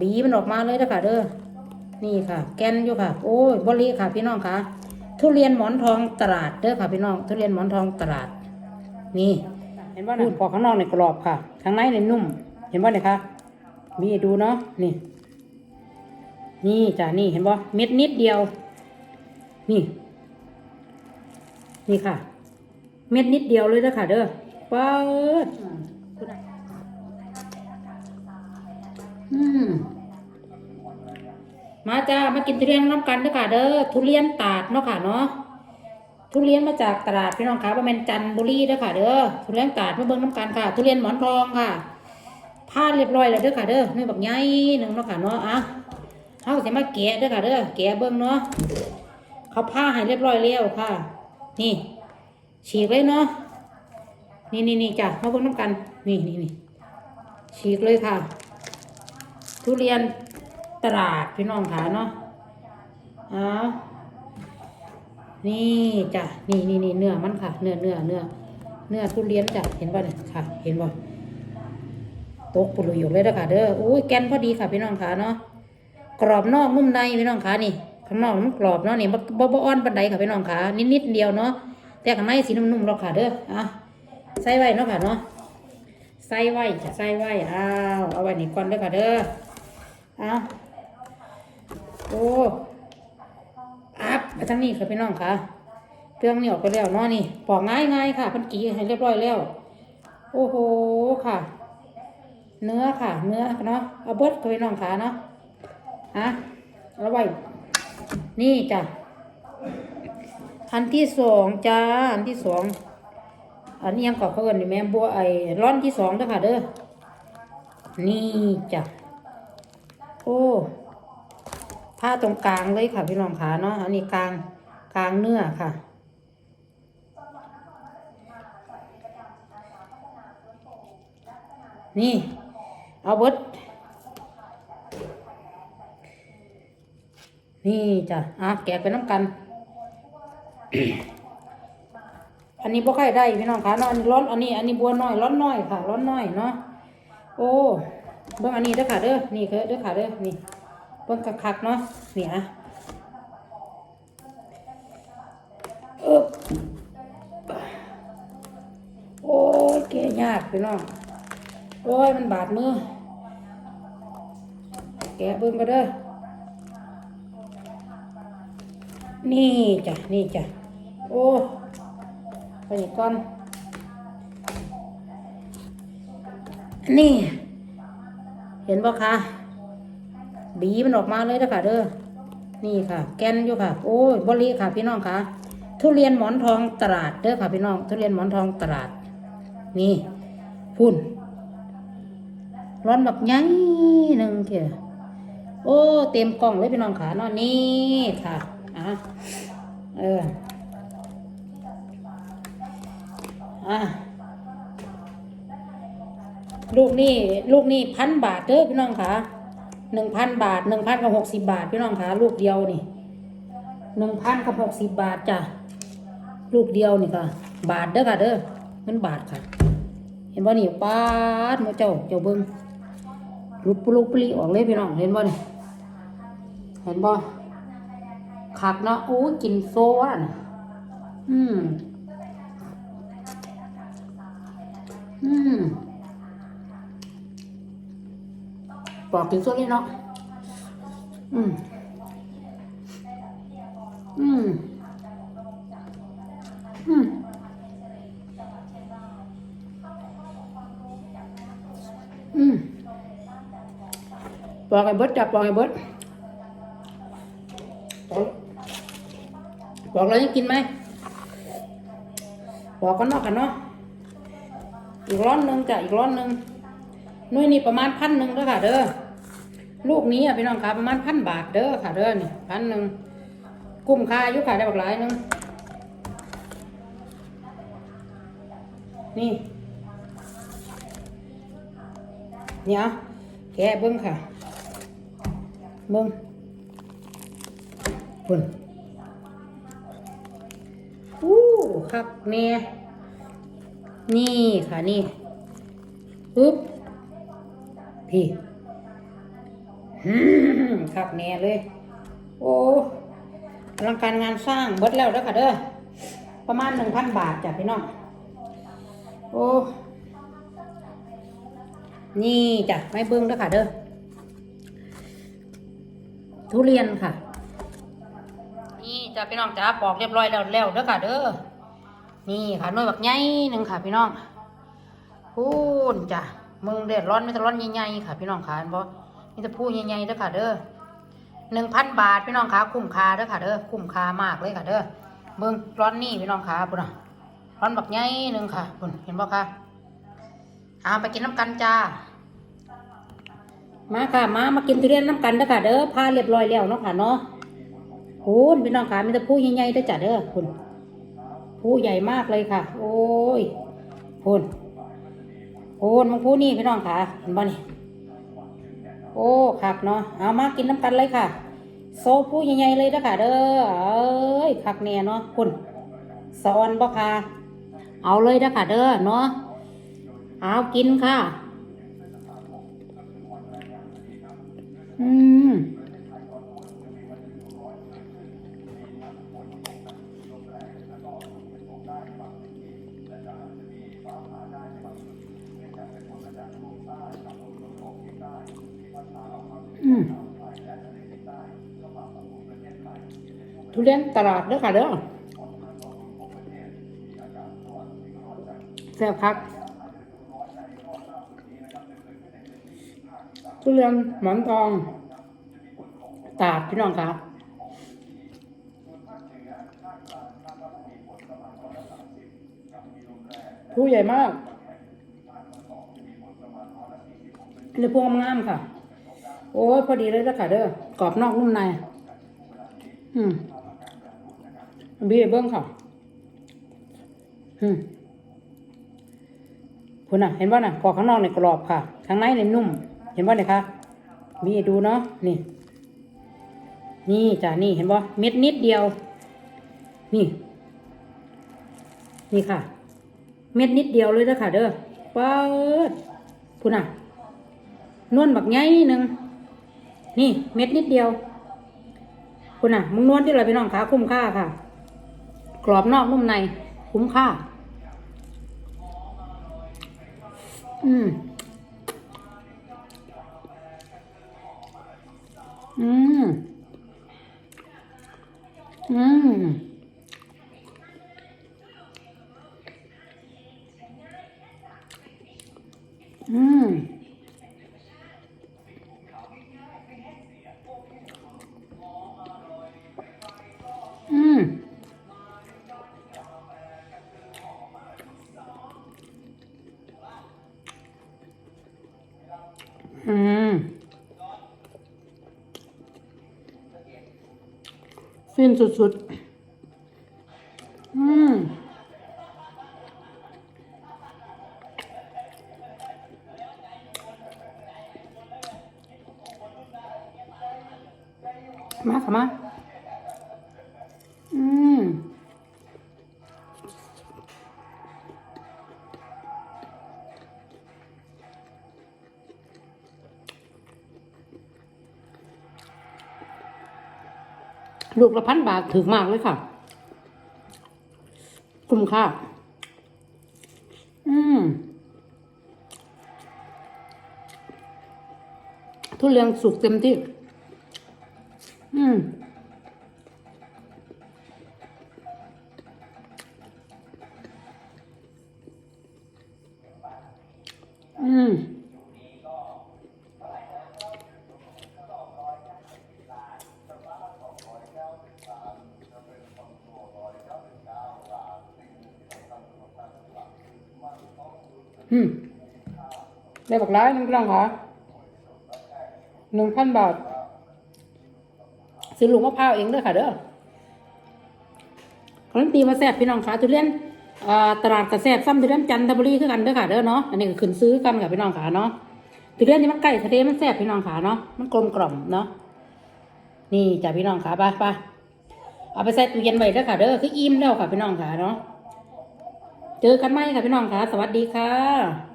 บีมันออกมาเลยนะค่ะเด้อนี่ค่ะ แกนอยู่ค่ะ โอ้ยบริค่ะ พี่น้องค่ะ ทุเรียนหมอนทองตลาดเด้อค่ะ พี่น้อง ทุเรียนหมอนทองตลาด นี่ เห็นว่าพูดพอข้างนอกเนี่ยกรอบค่ะ ข้างในเนี่ยนุ่ม เห็นว่าเนี่ยค่ะมีให้ดูเนาะนี่ นี่จ้ะนี่เห็นบ่เม็ดนิดเดียว นี่ นี่ค่ะ เม็ดนิดเดียวเลยนะค่ะเด้อป๊าดอื มมาจ้ามากินทุเรียนน้ำกันเด้อค่ะเด้อทุเรียนตาดเนาะค่ะเนาะทุเรียนมาจากตลาดพี่น้องคะประมาณจันบุรีเด้อค่ะเด้อทุเรียนตาดมาเบิ่งน้ำกันค่ะ ทุเรียนหมอนทองค่ะผ้าเรียบร้อยแล้วด้อค่ะเด้อนี่บักใหญ่หนึ่งเนาะค่ะเนาะอะเขาจะมาแกะด้อค่ะเด้อแกะเบิ่งเนาะเขาผ้าให้เรียบร้อยแล้วค่ะ นี่ ฉีกเลยเนาะนี่นี่นี่จ้ะมาเบิ่งน้ำกัน นี่นี่นี่ฉีกเลยค่ะ ทุเรียนตลาดพี่น้องค่ะเนาะเอานี่จ้ะนี่นี่นี่เนื้อมันค่ะ เนื้อเนื้อเนื้อเนื้อทุเรียนจ้ะเห็นป่ะเนี่ยค่ะ เห็นป่ะตกปุรุยอยู่เลยนะค่ะเด้ออุ้ยแกนพอดีค่ะพี่น้องค่ะเนาะกรอบนอกนุ่มในพี่น้องค่ะนี่ข้างนอกมันกรอบเนาะนี่บ่บ่บ่อ่อนปานใดค่ะพี่น้องค่ะนิดนิดเดียวเนาะแต่ข้างในสีนุ่มๆเราค่ะเด้ออะใส่ไว้เนาะค่ะเนาะใส่ไว้จะใส่ไว้อ้าวเอาไว้นี่ก่อนเด้อค่ะเด้อ เอาโอ้อัพมาทั้งนี้ค่ะพี่น้องค่ะเครื่องนี่ออกไปแล้วเนาะนี่ปอกง่ายง่ายค่ะพันกีให้เรียบร้อยแล้ว โอ้โหค่ะ เนื้อค่ะ เนื้อเนาะเอาเบิดค่ะพี่น้องค่ะเนาะฮะเอาไว้นี่จ้ะอันที่สองจ้าอันที่สองอันนี้ยังกอบเขาเอินนี่แม่บัวไอ้ร้อนที่สองเด้อค่ะเด้อนี่จ้ะ อ้ผ้าตรงกลางเลยค่ะพี่น้องขาเนาะอันนี้กลางกลางเนื้อค่ะ นี่ เอาเบิดนี่จ้ะอะแกะไปน้ำกัน อันนี้บ่ค่อยได้พี่น้องคะเนาะอันนี้ร้อน อันนี้ อันนี้บัวน้อย ร้อนน้อยค่ะ ร้อนน้อยเนาะ โอ้ เบิ่งอันนี้เด้อค่ะเด้อนี่เด้อเด้อค่ะเด้อนี่เบิ่งคักๆเนาะนี่อะเอบโอ้ยแกะยากพี่น้องโอ้ยมันบาดมือแกะเบิ่งก็เด้อนี่จ้ะนี่จ้ะโอ้ไปนี่ก่อนนี่ เห็นปะคะบีมันออกมาเลยนะคะเด้อนี่ค่ะ แกนอยู่ค่ะ โอ้ยบริค่ะ พี่น้องค่ะ ทุเรียนหมอนทองตลาดเด้อค่ะพี่น้อง ทุเรียนหมอนทองตลาด นี่พุ่นร้อนแบบยั้งหนึ่งเถอะโอ้ เต็มกล่องเลยพี่น้องค่ะนาะนี่ค่ะอะเอออะ ลูกนี่ลูกนี่พันบาทเด้อพี่น้องค่ะหนึ่งพันบาทหนึ่งพันกับหกสิบบาทพี่น้องค่ะลูกเดียวนี่หนึ่งพันกับหกสิบบาทจ้ะลูกเดียวนี่ค่ะ บาทเด้อค่ะเด้อเงินบาทค่ะ เห็นบ่นี่ปาดหมาเจ้าเจ้าเบิ้งลุกปลุกปลีออกเลยพี่น้องเห็นบ่นี่เห็นบ่คักเนาะโอ้กินโซ่น่ะอืมอืม ปอกกินสดเลยเนาะ อืม อืม อืมอืมปอกไอ้เบิดจับปอกไอ้เบิดปอกปอกแล้วยังกินไหมปอกกันนาะกันเนาะอีกร้อนหนึ่งจ้ะอีกร้อนหนึ่ง หน่วยนี่ประมาณพันหนึ่งเด้อค่ะเด้อลูกนี้อะพี่น้องค่ะประมาณพันบาทเด้อค่ะเด้อนี่พันหนึ่งกุ้มค่าอยุขายได้บักหลายหนึงนี่เนี่ยแกะเบิ้งค่ะ เบิ้งปุ่นอู้คักแน่นี่ค่ะนี่ปึ๊บ พี่อืมคักแน่เลย โอ้อลังการงานสร้างเบิดแล้วเด้อค่ะเด้อ ประมาณหนึ่งพันบาทจ้ะพี่น้อง โอ้ นี่จ้ะไม่เบิ้งเด้อค่ะเด้อ ทุเรียนค่ะ นี่จ้ะพี่น้องจ้าปอกเรียบร้อยแล้วแล้วเด้อค่ะเด้อ นี่ค่ะหน่วยบักใหญ่หนึ่งค่ะพี่น้องพูนจ้ะ มึงเดือดร้อนไม่ต้องร้อนใหญ่ๆค่ะ พี่น้องค่ะเห็นบ่มีแต่พูใหญ่ๆเด้อค่ะเด้อหนึ่งพันบาทพี่น้องค่ะคุ้มค่าเด้อค่ะเด้อคุ้มค่ามากเลยค่ะเด้อเบิ่งร้อนนี่พี่น้องค่ะปุ่นน่ะร้อนบักใหญ่หนึ่งค่ะปุ่นเห็นบ่ค่ะเอาไปกินน้ำกันจ้ามาค่ะมามากินทุเรียนน้ำกันเด้อค่ะเด้อพาเรียบร้อยแล้วเนาะค่ะเนาะคุณพี่น้องค่ะมีแต่พูใหญ่ๆเด้อจ้ะเด้อคุณผู้ใหญ่มากเลยค่ะ โอ้ยพูน โอ้มังพูนี่พี่น้องค่ะเห็นบ่นี่โอ้คักเนาะเอามากินน้ำกันเลยค่ะ โซผู้ใหญ่ๆเลยนะค่ะเด้อเอ้ยคักแน่เนาะคุณสอนบ่ค่ะเอาเลยนะค่ะเด้อเนาะเอากินค่ะ ทุเรียนตลาดเด้อค่ะเด้อแซ่บคักทุเรียนหมอนทอง ตาดพี่น้องครับผู้ใหญ่มากในพวงงามค่ะ โอ้ยพอดีเลยนะค่ะเด้อกรอบนอกนุ่มใน อืม บีเบิ้งค่ะอืมคุณน่ะ เห็นว่าน่ะกรอบข้างนอกเนี่ยกรอบค่ะ ข้างในเนี่ยนุ่ม เห็นว่าเนี่ยคะบีดูเนาะนี่ นี่จ้ะนี่เห็นบ่เม็ดนิดเดียว นี่ นี่ค่ะ เม็ดนิดเดียวเลยนะค่ะเด้อปิดคุณน่ะนวลบักไงหนึ่งนี่ เม็ดนิดเดียว คุณน่ะมึงนวลที่ไรพี่น้องขาคุ้มค่าค่ะ กรอบนอกนุ่มใน คุ้มค่า อืม อืม อืม อืม ฟินสุดๆ อืมมาค่ะมา ลูกละพันบาทถึงมากเลยค่ะ คุ้มค่า อืมทุเรียนสุกเต็มที่ อืม อืมได้บอกร้ายนึงพี่องค่ะหนึ่งพันบาทซื้อลูกมะพร้าวเองด้อค่ะเด้อขนมตีมาแซ่บพี่น้องค่ะทุเรียนตลาดกระแซ่บซ้ำทุเรียนจันทบุรีคือกันเด้อค่ะเด้อเนาะอันนี้ก็ขึ้นซื้อกันกับพี่น้องค่ะเนาะทุเรียนที่มันใกล้ทะเลมันแซ่บพี่น้องค่ะเนาะมันกลมกล่อมเนาะนี่จ้ะพี่น้องค่ะไปไปเอาไปใส่ตู้เย็นไว้เด้อค่ะเด้อคืออิ่มแล้วค่ะพี่น้องค่ะเนาะ เจอกันไหมค่ะพี่น้องค่ะ สวัสดีค่ะ